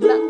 감사합니다.